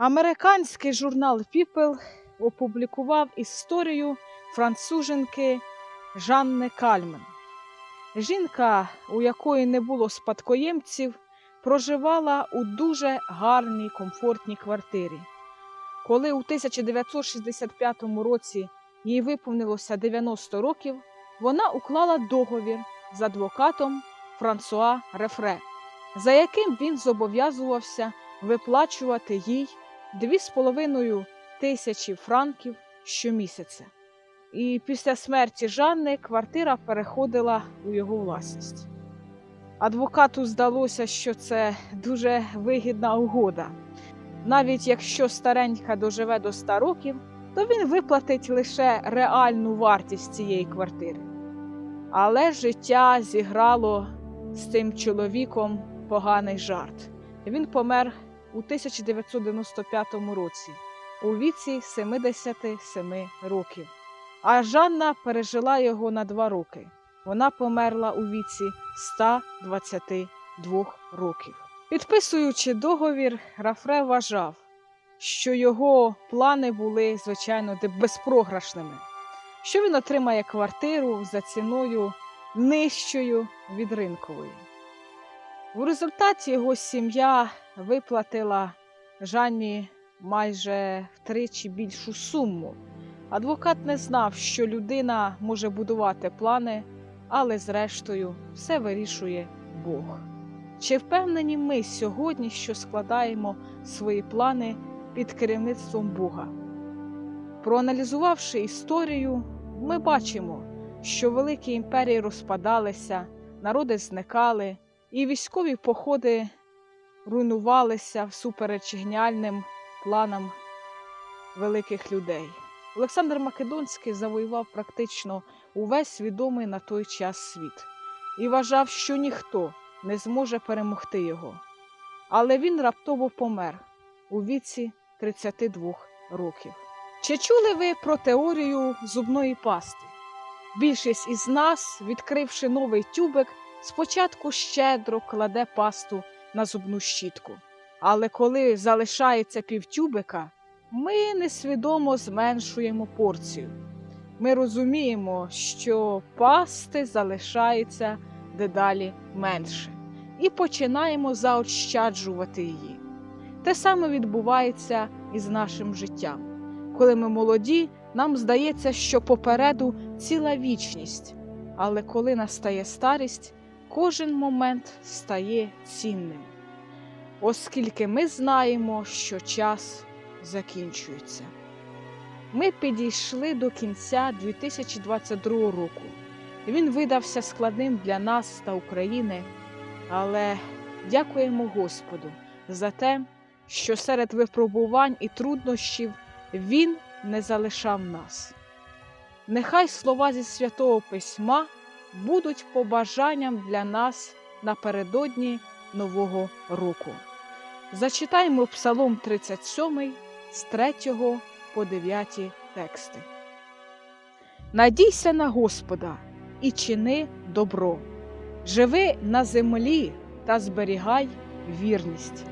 Американський журнал People опублікував історію француженки Жанни Кальмен. Жінка, у якої не було спадкоємців, проживала у дуже гарній комфортній квартирі. Коли у 1965 році їй виповнилося 90 років, вона уклала договір з адвокатом Франсуа Рефре, за яким він зобов'язувався виплачувати їй 2,5 тисячі франків щомісяця. І після смерті Жанни квартира переходила у його власність. Адвокату здалося, що це дуже вигідна угода. Навіть якщо старенька доживе до 100 років, то він виплатить лише реальну вартість цієї квартири. Але життя зіграло з цим чоловіком поганий жарт. Він помер у 1995 році у віці 77 років. А Жанна пережила його на два роки. Вона померла у віці 122 років. Підписуючи договір, Рафре вважав, що його плани були, звичайно, безпрограшними, що він отримає квартиру за ціною нижчою від ринкової. У результаті його сім'я виплатила Жанні майже втричі більшу суму. Адвокат не знав, що людина може будувати плани, але зрештою все вирішує Бог. Чи впевнені ми сьогодні, що складаємо свої плани під керівництвом Бога? Проаналізувавши історію, ми бачимо, що великі імперії розпадалися, народи зникали, і військові походи руйнувалися всупереч геніальним планам великих людей. Олександр Македонський завоював практично увесь відомий на той час світ і вважав, що ніхто не зможе перемогти його. Але він раптово помер у віці 32 років. Чи чули ви про теорію зубної пасти? Більшість із нас, відкривши новий тюбик, спочатку щедро кладе пасту на зубну щітку. Але коли залишається півтюбика, ми несвідомо зменшуємо порцію. Ми розуміємо, що пасти залишається дедалі менше, і починаємо заощаджувати її. Те саме відбувається і з нашим життям. Коли ми молоді, нам здається, що попереду ціла вічність, але коли настає старість, кожен момент стає цінним, оскільки ми знаємо, що час закінчується. Ми підійшли до кінця 2022 року. Він видався складним для нас та України, але дякуємо Господу за те, що серед випробувань і труднощів Він не залишав нас. Нехай слова зі святого письма будуть побажанням для нас напередодні Нового року. Зачитаймо Псалом 37 з 3 по 9 тексти. Надійся на Господа і чини добро. Живи на землі та зберігай вірність.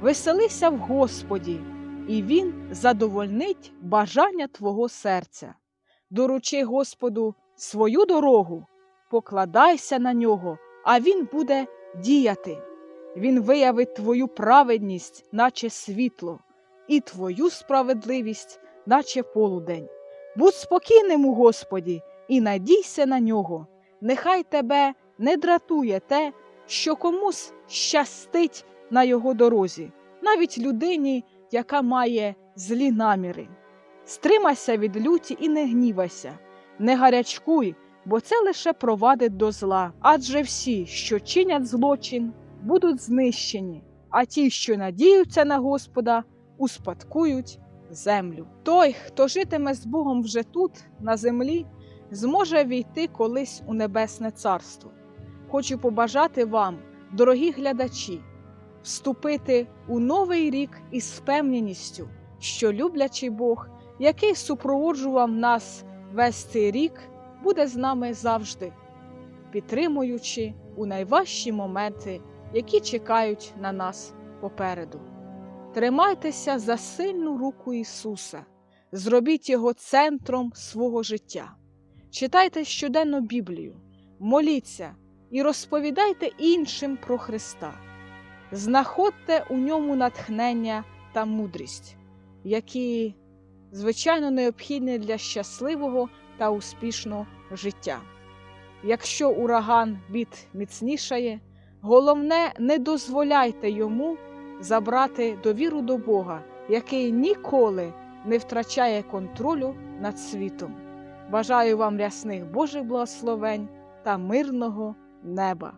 Веселися в Господі, і Він задовольнить бажання твого серця. Доручи Господу свою дорогу, покладайся на нього, а Він буде діяти. Він виявить твою праведність, наче світло, і твою справедливість, наче полудень. Будь спокійним у Господі і надійся на нього. Нехай тебе не дратує те, що комусь щастить на його дорозі, навіть людині, яка має злі наміри. Стримайся від люті і не гнівайся, не гарячкуй, бо це лише провадить до зла. Адже всі, що чинять злочин, будуть знищені, а ті, що надіються на Господа, успадкують землю. Той, хто житиме з Богом вже тут, на землі, зможе війти колись у небесне царство. Хочу побажати вам, дорогі глядачі, вступити у новий рік із впевненістю, що люблячий Бог, який супроводжував нас весь цей рік, буде з нами завжди, підтримуючи у найважчі моменти, які чекають на нас попереду. Тримайтеся за сильну руку Ісуса, зробіть Його центром свого життя. Читайте щоденно Біблію, моліться і розповідайте іншим про Христа. Знаходьте у ньому натхнення та мудрість, які, звичайно, необхідні для щасливого та успішно життя. Якщо ураган від міцнішає, головне не дозволяйте йому забрати довіру до Бога, який ніколи не втрачає контролю над світом. Бажаю вам рясних Божих благословень та мирного неба.